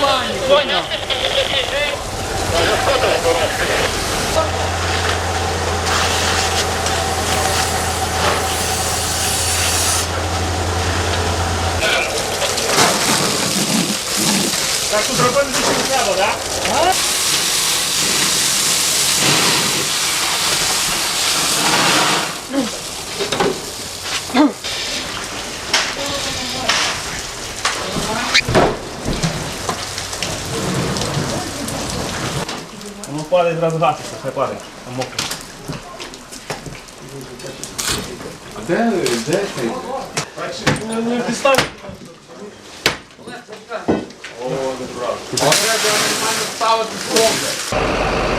нормальний, поняв? Так тут робити більше не треба, так? Воно падає зразу гаситься, хай падає. Там мокре. А де, де цей? Ну, не підстав. Треба нормально ставити скобли.